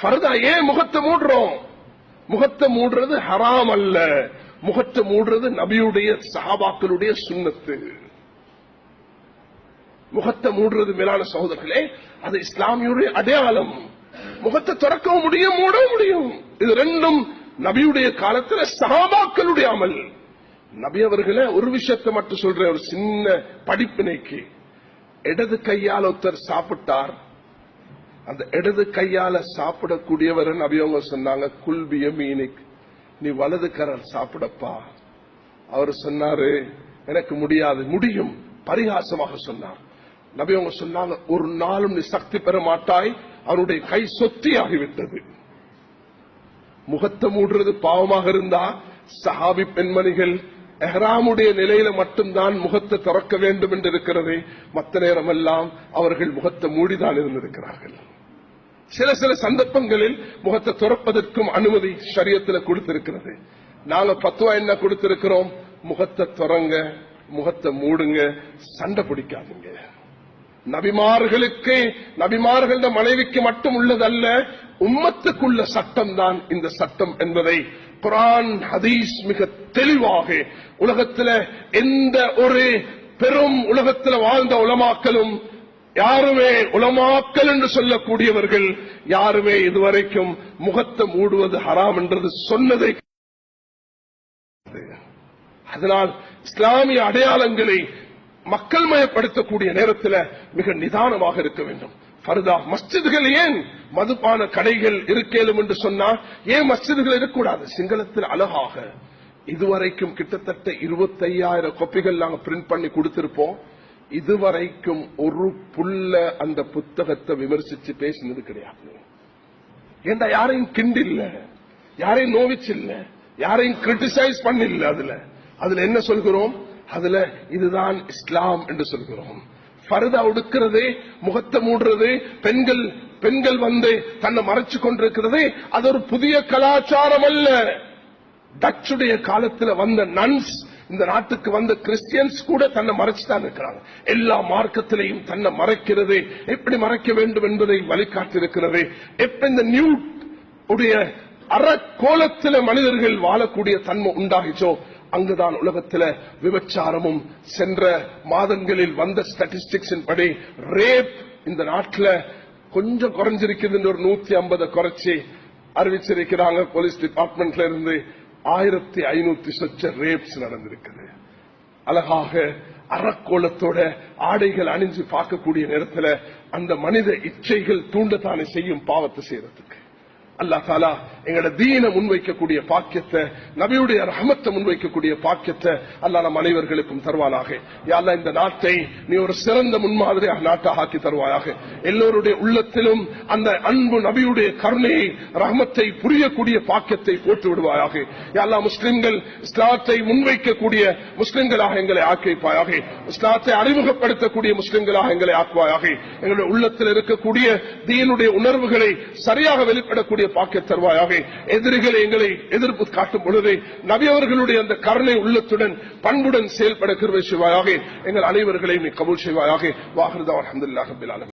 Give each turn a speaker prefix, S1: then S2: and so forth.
S1: ஃபர்தா ஏன் முகத்தை மூடுறோம்? முகத்தை மூடுறது ஹராம் அல்ல. முகத்தை மூடுறது நபியுடைய சஹாபாக்களுடைய சுண்ணத்து. முகத்தை மூடுறது மேலான சகோதரர்களே அது இஸ்லாமியுடைய அடையாளம். முகத்தை திறக்கவும் முடியும் மூடவும் முடியும். இது ரெண்டும் நபியுடைய காலத்துல சகாபாக்களுடைய அமல். நபி அவர்களை ஒரு விஷயத்தை மட்டும் சொல்ற ஒரு சின்ன படிப்பினைக்கு. இடது கையால் ஒருத்தர் சாப்பிட்டார். அந்த இடது கையால சாப்பிடக்கூடியவர் நபி அவங்க சொன்னாங்க குல்பிய மீனிக். நீ வலது சாப்பிடப்பா. அவர் சொன்னாரு எனக்கு முடியாது. முடியும். பரிகாசமாக சொன்னார். நபி அவங்க சொன்னாங்க ஒரு நாளும் நீ சக்தி பெற மாட்டாய். அவருடைய கை சொத்தி ஆகிவிட்டது முகத்தை மூடுறது பாவமாக இருந்தா சஹாபி பெண்மணிகள் எஹ்ராமுடைய நிலையில மட்டும்தான் முகத்தை திறக்க வேண்டும் என்று இருக்கிறது மற்ற நேரமெல்லாம் அவர்கள் முகத்தை மூடிதான் இருந்திருக்கிறார்கள். சில சில சந்தர்ப்பங்களில் முகத்தை துறப்பதற்கும் அனுமதி சரியத்தில் கொடுத்திருக்கிறது. நாங்க பத்துவா என்ன கொடுத்திருக்கிறோம்? முகத்தை துறங்க முகத்தை மூடுங்க சண்டை பிடிக்காதுங்க. நபிமார்களுக்கு நபிமார்கள் மனைவிக்கு மட்டும் உள்ளதல்ல உம்மத்துக்குள்ள சட்டம் தான் இந்த சட்டம் என்பதை குரான் ஹதீஸ் மிக தெளிவாக உலகத்துல எந்த ஒரு பெரும் உலகத்துல வாழ்ந்த உலமாக்களும் யாருமே உலமாக்கல் என்று சொல்லக்கூடியவர்கள் யாருமே இதுவரைக்கும் முகத்தை மூடுவது ஹராம் என்றது சொன்னதை அதனால் இஸ்லாமிய அடையாளங்களை மக்கள் மயப்படுத்தக்கூடிய நேரத்தில் மிக நிதானமாக இருக்க வேண்டும். ஃபர்தா மஸ்ஜிதுகள் ஏன் மதுபான கடைகள் இருக்கேலும் என்று சொன்னா ஏன் மஸ்ஜிதுகள் இருக்கக்கூடாது? சிங்களத்தில் அழகாக. இதுவரைக்கும் கிட்டத்தட்ட இருபத்தையாயிரம் கொப்பிகள் நாங்க பிரிண்ட் பண்ணி கொடுத்திருப்போம். இதுவரைக்கும் ஒரு புல்ல அந்த புத்தகத்தை விமர்சிச்சு பேசினது கிடையாது. ஏண்டா யாரையும் கிண்டில்ல? யாரையும் நோவிச்சில்ல? யாரையும் கிரிட்டிசைஸ் பண்ணில்ல அதுல? அதுல என்ன சொல்கிறோம்? அதுல இதுதான் இஸ்லாம் என்று சொல்கிறோம். பருதா உடுக்கிறது முகத்தை மூடுறது பெண்கள் பெண்கள் வந்து தன்னை மறைச்சு கொண்டிருக்கிறது அது ஒரு புதிய கலாச்சாரம் அல்ல. டச்சுடைய காலத்துல வந்த நன்ஸ் இந்த நாட்டுக்கு வந்த கிறிஸ்டியன்ஸ் கூட தன்னை மறைச்சுதான் இருக்கிறாங்க. எல்லா மார்க்கத்திலையும் தன்னை மறைக்கிறது. எப்படி மறைக்க வேண்டும் என்பதை வழிகாட்டிருக்கிறது எப்ப இந்த நியூ உடைய அறக்கோலத்தில மனிதர்கள் வாழக்கூடிய தன்மை உண்டாகிச்சோ அங்குதான் உலகத்துல விபச்சாரமும் சென்ற மாதங்களில் வந்த ஸ்டாட்டிஸ்டிக்ஸ் படி ரேப் இந்த நாட்டில் கொஞ்சம் குறைஞ்சிருக்கிறது ஒரு நூத்தி ஐம்பதை குறைச்சி அறிவிச்சிருக்கிறாங்க போலீஸ் டிபார்ட்மெண்ட்ல இருந்து. ஆயிரத்தி ஐநூத்தி சொச்ச ரேப்ஸ் நடந்திருக்குது. அழகாக அறக்கோலத்தோட ஆடைகள் அணிஞ்சு பார்க்கக்கூடிய நேரத்தில் அந்த மனித இச்சைகள் தூண்டத்தானே செய்யும் பாவத்தை செய்யறதுக்கு. அல்லா தாலா எங்களோட தீன முன்வைக்கக்கூடிய பாக்கியத்தை நபியுடைய ரஹமத்தை முன்வைக்கக்கூடிய பாக்கியத்தை அல்ல நம் அனைவர்களுக்கும் தருவானாக. யாழ்லா இந்த நாட்டை நீ ஒரு சிறந்த முன்மாதிரியாக நாட்டாக ஆக்கி தருவாயாக. எல்லோருடைய உள்ளத்திலும் அந்த அன்பு நபியுடைய கருணையை ரஹமத்தை புரியக்கூடிய பாக்கியத்தை போட்டு விடுவாயாக. யாழ்லா முஸ்லிம்கள் இஸ்லாத்தை முன்வைக்கக்கூடிய முஸ்லிம்களாக எங்களை ஆக்கிப்பாயாக இஸ்லாத்தை அறிமுகப்படுத்தக்கூடிய முஸ்லிம்களாக எங்களை ஆக்குவாயாக. எங்களுடைய உள்ளத்தில் இருக்கக்கூடிய தீனுடைய உணர்வுகளை சரியாக வெளிப்படக்கூடிய பாக்கிய தருவாயாக. எதிரிகளை எங்களை எதிர்ப்பு காட்டும் பொழுது நபியவர்களுடைய அந்த கருணை உள்ளத்துடன் பண்புடன் செயல்பட கிருவை செய்வாயாக. எங்கள் அனைவர்களையும் நீ கபூல் செய்வாயாக. வாகர்தா அலமதுல்லாஹ்